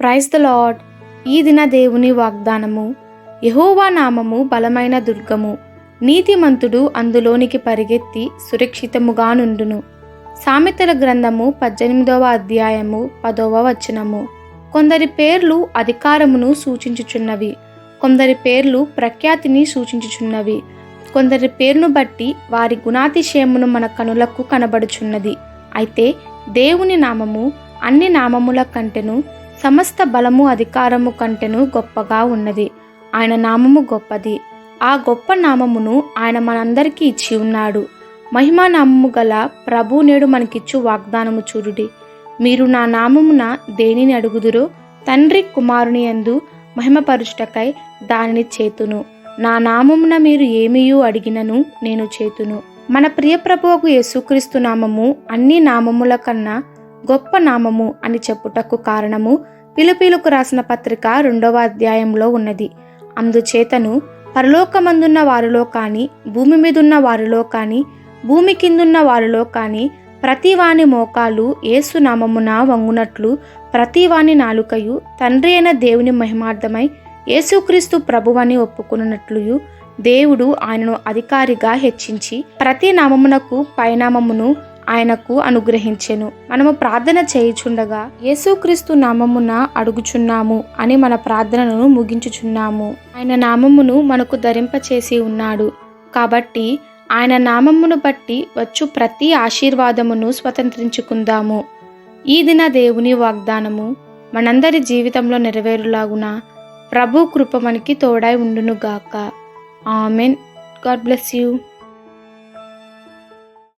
Praise the lord ఈ దిన దేవుని వాగ్దానము. యహోవా నామము బలమైన దుర్గము. నీతిమంతుడు అందులోనికి పరిగెత్తి సురక్షితముగా నుండును. సామెతల గ్రంథము పద్దెనిమిదవ అధ్యాయము పదవ వచనము. కొందరి పేర్లు అధికారమును సూచించుచున్నవి. కొందరి పేర్లు ప్రఖ్యాతిని సూచించుచున్నవి. కొందరి పేరును బట్టి వారి గుణాతిశయమును మన కనులకు కనబడుచున్నది. అయితే దేవుని నామము అన్ని నామముల కంటెను సమస్త బలము అధికారము కంటెను గొప్పగా ఉన్నది. ఆయన నామము గొప్పది. ఆ గొప్ప నామమును ఆయన మనందరికీ ఇచ్చి ఉన్నాడు. మహిమా నామము గల ప్రభు నేడు మనకిచ్చు వాగ్దానము చూడుడి. మీరు నా నామమున దేనిని అడుగుదురో తండ్రి కుమారుని యందు మహిమపరుచుటకై దానిని చేతును. నా నామమున మీరు ఏమియూ అడిగినను నేను చేతును. మన ప్రియ ప్రభువుకు యేసుక్రీస్తు నామము అన్ని నామముల కన్నా గొప్ప నామము అని చెప్పుటకు కారణము పిలుపిలుకు రాసిన పత్రిక రెండవ అధ్యాయంలో ఉన్నది. అందుచేతను పరలోకమందున్న వారిలో కానీ భూమి మీదున్న వారిలో కానీ భూమి కిందున్న వారిలో కానీ ప్రతివాని మోకాలు ఏసు నామమున వంగునట్లు ప్రతివాని నాలుకయు తండ్రి అయిన దేవుని మహిమార్థమై యేసుక్రీస్తు ప్రభువని ఒప్పుకున్నట్లు దేవుడు ఆయనను అధికారిగా హెచ్చించి ప్రతి నామమునకు పైనామమును ఆయనకు అనుగ్రహించెను. మనము ప్రార్థన చేయుచుండగా యేసుక్రీస్తు నామమున అడుగుచున్నాము అని మన ప్రార్థనను ముగించుచున్నాము. ఆయన నామమును మనకు ధరింపచేసి ఉన్నాడు. కాబట్టి ఆయన నామమును బట్టి వచ్చు ప్రతి ఆశీర్వాదమును స్వతంత్రించుకుందాము. ఈ దిన దేవుని వాగ్దానము మనందరి జీవితంలో నెరవేరులాగున ప్రభు కృప మనకి తోడై ఉండునుగాక. ఆమెన్. God bless you.